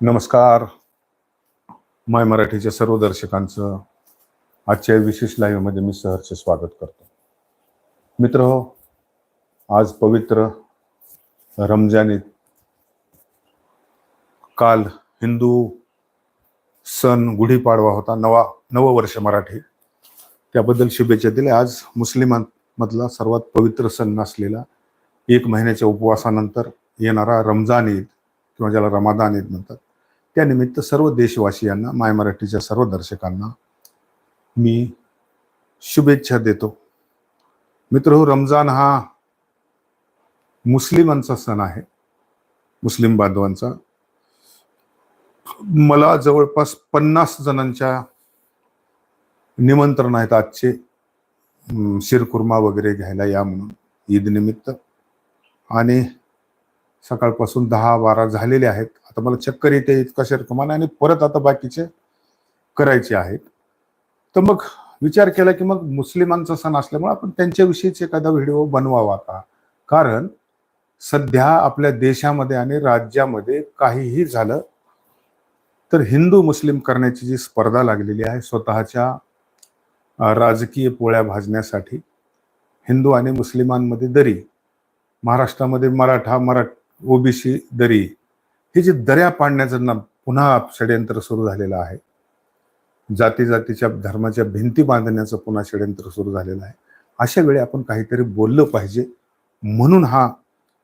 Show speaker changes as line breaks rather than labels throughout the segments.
नमस्कार. माय मराठीच्या सर्व दर्शकांचं आजच्या विशेष लाईव्हमध्ये मी सहर्ष स्वागत करतो. मित्र हो आज पवित्र रमजान ईद काल हिंदू सण गुढीपाडवा होता नवा नववर्ष मराठी. त्याबद्दल शुभेच्छा दिल्या. आज मुस्लिमांमधला सर्वात पवित्र सण नसलेला एक महिन्याच्या उपवासानंतर येणारा रमजान ईद किंवा ज्याला रमादान ईद म्हणतात त्यानिमित्त सर्व देशवासियांना माय मराठीच्या सर्व दर्शकांना मी शुभेच्छा देतो. मित्र हो रमजान हा मुस्लिमांचा सण आहे. मुस्लिम बांधवांचा. मला जवळपास पन्नास जणांच्या निमंत्रण आहेत आजचे. शिरकुर्मा वगैरे घ्यायला या म्हणून. ईद निमित्त. आणि सकाळपासून दहा बारा झालेले आहेत. आता मला चक्कर येते इतका शिरकुमान आणि परत आता बाकीचे करायचे आहेत. तर मग विचार केला की मग मुस्लिमांचा सण असल्यामुळे आपण त्यांच्याविषयीच एखादा व्हिडिओ बनवावा का? कारण सध्या आपल्या देशामध्ये आणि राज्यामध्ये काहीही झालं तर हिंदू मुस्लिम करण्याची जी स्पर्धा लागलेली आहे स्वतःच्या राजकीय पोळ्या भाजण्यासाठी हिंदू आणि मुस्लिमांमध्ये दरी महाराष्ट्रामध्ये मराठा मराठ ओबीसी दरी ही जी दर्या पाडण्याचं ना पुन्हा षडयंत्र सुरू झालेलं आहे. जाती जातीच्या धर्माच्या भिंती बांधण्याचं पुन्हा षडयंत्र सुरू झालेलं आहे. अशा वेळी आपण काहीतरी बोललं पाहिजे म्हणून हा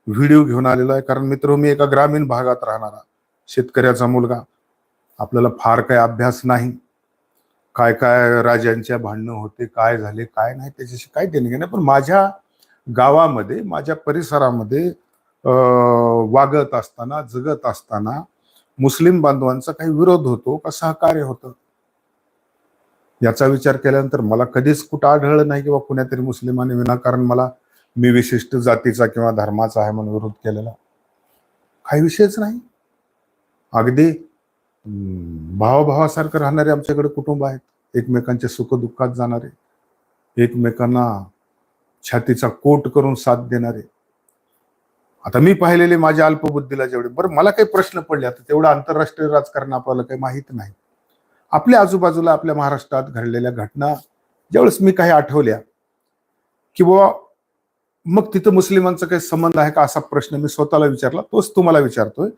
व्हिडिओ घेऊन आलेला आहे. कारण मित्र मी एका ग्रामीण भागात राहणारा शेतकऱ्याचा मुलगा. आपल्याला फार काय अभ्यास नाही. काय काय राजांच्या भांडणं होते काय झाले काय नाही त्याच्याशी काय देणं घेणं पण माझ्या गावामध्ये माझ्या परिसरामध्ये वागत असताना जगत असताना मुस्लिम बांधवांचा काही विरोध होतो का सहकार्य होतं? याचा विचार केल्यानंतर मला कधीच कुठं आढळलं नाही किंवा कुण्यातरी मुस्लिमाने विनाकारण मला मी विशिष्ट जातीचा किंवा धर्माचा आहे म्हणून विरोध केलेला. काही विषयच नाही. अगदी भावभावासारखं भावाभावासारखं राहणारे आमच्याकडे कुटुंब आहेत. एकमेकांच्या सुखदुःखात जाणारे. एकमेकांना छातीचा कोट करून साथ देणारे. आता मी पाहिलेले माझ्या अल्पबुद्धीला जेवढे बरं मला काही प्रश्न पडले आता तेवढं आंतरराष्ट्रीय राजकारण आपल्याला काही माहीत नाही. आपल्या आजूबाजूला आपल्या महाराष्ट्रात घडलेल्या घटना ज्यावेळेस मी काही आठवल्या की बाबा मग तिथं मुस्लिमांचा काही संबंध आहे का असा प्रश्न मी स्वतःला विचारला तोच तुम्हाला विचारतोय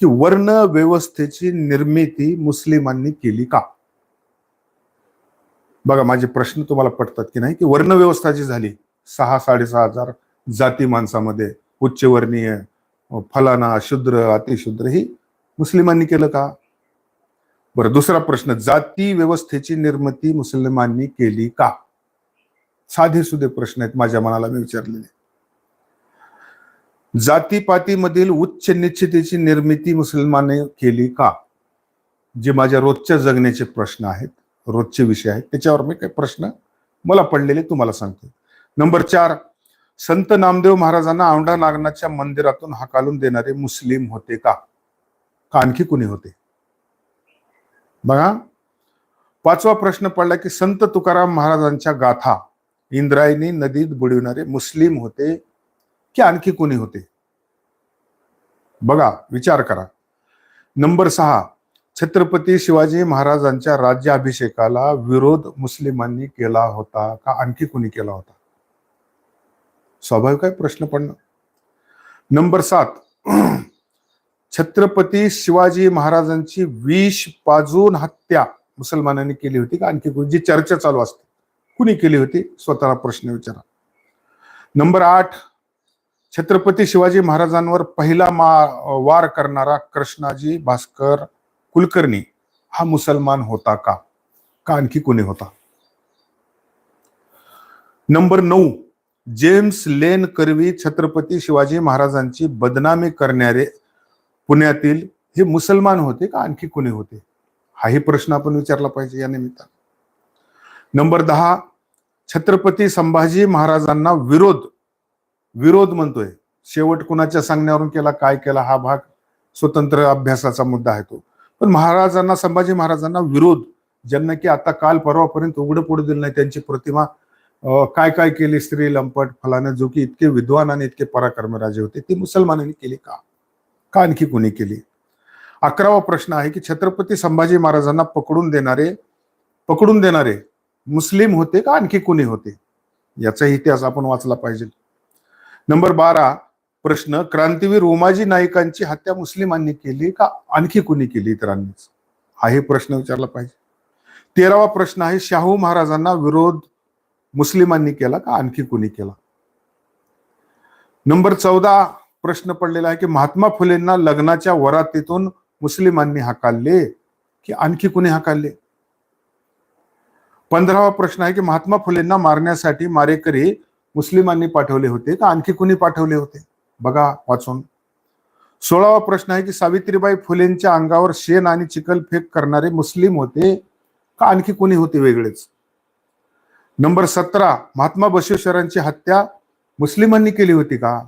की वर्ण व्यवस्थेची निर्मिती मुस्लिमांनी केली का? बघा माझे प्रश्न तुम्हाला पटतात की नाही की वर्ण व्यवस्था जी झाली सहा साडेसहा हजार जाती माणसामध्ये उच्चवर्णीय फलाना शूद्र अतिशूद्र ही मुस्लिमांनी केलं का? बरं दुसरा प्रश्न जाती व्यवस्थेची निर्मिती मुस्लिमांनी केली का? साधे सुधे प्रश्न आहेत माझ्या मनाला मी विचारलेले जातीपातीमधील उच्च निश्चितेची निर्मिती मुसलमाने केली का? जे माझ्या रोजच्या जगण्याचे प्रश्न आहेत रोजचे विषय आहेत त्याच्यावर मी काही प्रश्न मला पडलेले तुम्हाला सांगतो नंबर चार संत नामदेव महाराजांना औंढा नागनाथच्या मंदिरातून हाकालून देणारे मुस्लिम होते का? का आणखी कुणी होते? बघा पाचवा प्रश्न पडला की संत तुकाराम महाराजांच्या गाथा इंद्रायणी नदीत बुडविणारे मुस्लिम होते की आणखी कुणी होते? बघा विचार करा. नंबर सहा छत्रपती शिवाजी महाराजांच्या राज्याभिषेकाला विरोध मुस्लिमांनी केला होता का? आणखी कुणी केला होता? स्वाभाविक आहे प्रश्न पडणं नंबर सात. छत्रपती शिवाजी महाराजांची विष पाजून हत्या मुसलमानांनी केली होती का? आणखी जी चर्चा चालू असते. कुणी केली होती? स्वतःला प्रश्न विचारा. नंबर आठ. छत्रपती शिवाजी महाराजांवर पहिला मा वार करणारा कृष्णाजी भास्कर कुलकर्णी हा मुसलमान होता का? का आणखी कोणी होता? नंबर नऊ. जेम्स लेन करवी छत्रपती शिवाजी महाराजांची बदनामी करणारे पुण्यातील हे मुसलमान होते का आणखी कोणी होते? हाही प्रश्न आपण विचारला पाहिजे या निमित्तानं. नंबर दहा छत्रपती संभाजी महाराजांना विरोध विरोध म्हणतोय. शेवट कुणाच्या सांगण्यावरून केला काय केला हा भाग स्वतंत्र अभ्यासाचा मुद्दा आहे तो. पण महाराजांना संभाजी महाराजांना विरोध ज्यांना की आता काल परवापर्यंत उघडं पडू दिलं नाही त्यांची प्रतिमा काय काय केली स्त्री लंपट फलाने जो की इतके विद्वान आणि इतके पराक्रमी राजे होते. ती मुसलमानांनी केली का? का आणखी कोणी केली? अकरावा प्रश्न आहे की छत्रपती संभाजी महाराजांना पकडून देणारे पकडून देणारे मुस्लिम होते का आणखी कोणी होते? याचा इतिहास आपण वाचला पाहिजे. नंबर बारा प्रश्न क्रांतीवीर उमाजी नाईकांची हत्या मुस्लिमांनी केली का आणखी कोणी केली इतरांनीच? हा हे प्रश्न विचारला पाहिजे. तेरावा प्रश्न आहे शाहू महाराजांना विरोध मुस्लिमांनी केला का आणखी कोणी केला? नंबर चौदा प्रश्न पडलेला आहे की महात्मा फुलेंना लग्नाच्या वरातीतून मुस्लिमांनी हाकालले की आणखी कुणी हाकालले? पंधरावा प्रश्न आहे की महात्मा फुलेंना मारण्यासाठी मारेकरी मुस्लिमांनी पाठवले होते का? आणखी कुणी पाठवले होते? बघा वाचून. सोळावा प्रश्न आहे की सावित्रीबाई फुलेंच्या अंगावर शेण आणि चिखलफेक करणारे मुस्लिम होते का? आणखी कुणी होते वेगळेच? नंबर सतरा महात्मा बसवेश्वरांची हत्या मुस्लिमांनी केली होती का?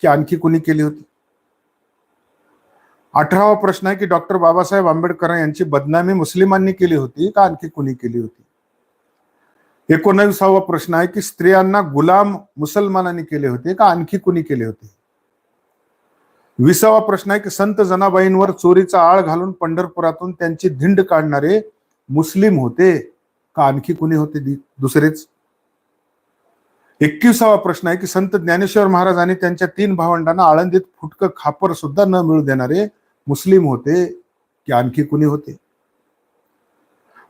की आणखी कोणी केली होती? अठरावा प्रश्न आहे की डॉक्टर बाबासाहेब आंबेडकर यांची बदनामी मुस्लिमांनी केली होती का आणखी कुणी केली होती? एकोणविसावा प्रश्न आहे की स्त्रियांना गुलाम मुसलमानांनी केले होते का आणखी कुणी केले होते? विसावा प्रश्न आहे की संत जनाबाईंवर चोरीचा आळ घालून पंढरपुरातून त्यांची धिंड काढणारे मुस्लिम होते. का आणखी कुणी होते दुसरेच? एकविसावा प्रश्न आहे की संत ज्ञानेश्वर महाराज आणि त्यांच्या तीन भावंडांना आळंदीत फुटकं खापर सुद्धा न मिळू देणारे मुस्लिम होते की आणखी कुणी होते?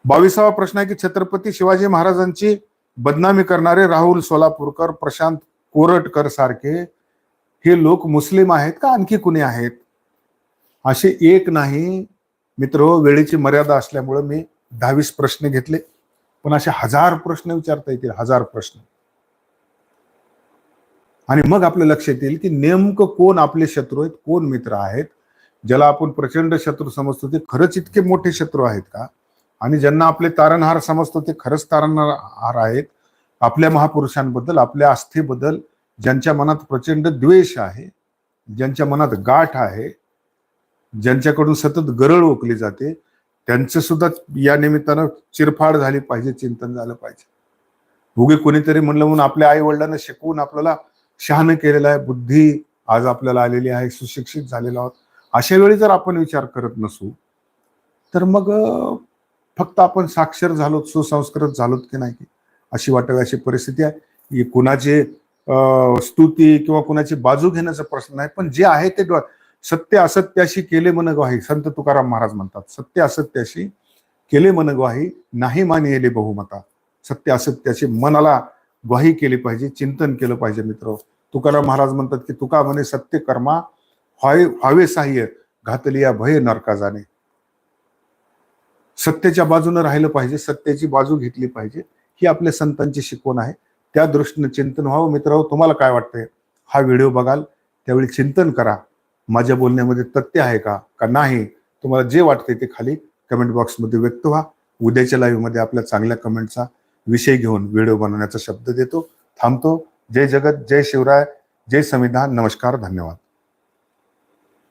बावीसावा प्रश्न आहे की छत्रपती शिवाजी महाराजांची बदनामी करणारे राहुल सोलापूरकर प्रशांत कोरटकर सारखे हे लोक मुस्लिम आहेत का आणखी कुणी आहेत? असे एक नाही. मित्र वेळेची मर्यादा असल्यामुळे मी दहावीस प्रश्न घेतले. पण असे हजार प्रश्न विचारता येतील हजार प्रश्न. आणि मग आपल्या लक्षात येईल की नेमकं कोण आपले शत्रू आहेत कोण मित्र आहेत ज्याला आपण प्रचंड शत्रू समजतो ते खरंच इतके मोठे शत्रू आहेत का? आणि ज्यांना आपले तारणहार समजतो ते खरंच तारणहार आहेत? आपल्या महापुरुषांबद्दल आपल्या आस्थेबद्दल ज्यांच्या मनात प्रचंड द्वेष आहे ज्यांच्या मनात गाठ आहे ज्यांच्याकडून सतत गरळ ओकली जाते त्यांचं सुद्धा या निमित्तानं चिरफाड झाली पाहिजे चिंतन झालं पाहिजे. उगे कोणीतरी म्हणलं म्हणून आपल्या आई वडिलांना शिकवून आपल्याला शहाण केलेलं आहे बुद्धी आज आपल्याला आलेली आहे सुशिक्षित झालेलो आहोत. अशा वेळी जर आपण विचार करत नसू तर मग फक्त आपण साक्षर झालोत सुसंस्कृत झालोत की नाही की अशी वाटावी अशी परिस्थिती आहे. की कुणाची स्तुती किंवा कुणाची बाजू घेण्याचा प्रश्न नाही पण जे आहे ते डो- सत्य असत्याशी केले मन ग्वाही संत तुकाराम महाराज म्हणतात सत्य असत्याशी केले मन ग्वाही नाही मानिले बहुमता. सत्य असत्याशी मनाला ग्वाही केली पाहिजे चिंतन केलं पाहिजे मित्र. तुकाराम महाराज म्हणतात की तुका म्हणे सत्य कर्मा व्हावे व्हावे साह्य घातली या भय नरका जाणे सत्याच्या बाजूने राहिलं पाहिजे सत्याची बाजू घेतली पाहिजे ही आपल्या संतांची शिकवण आहे. त्या दृष्टीने चिंतन व्हावं मित्र. तुम्हाला काय वाटतंय? हा व्हिडिओ बघाल त्यावेळी चिंतन करा. माझ्या बोलण्यामध्ये तथ्य आहे का? का नाही? तुम्हाला जे वाटते ते खाली कमेंट बॉक्समध्ये व्यक्त व्हा. उद्याच्या लाईव्हमध्ये आपल्या चांगल्या कमेंटचा विषय घेऊन व्हिडिओ बनवण्याचा शब्द देतो. थांबतो. जय जगत जय शिवराय जय संविधान. नमस्कार धन्यवाद.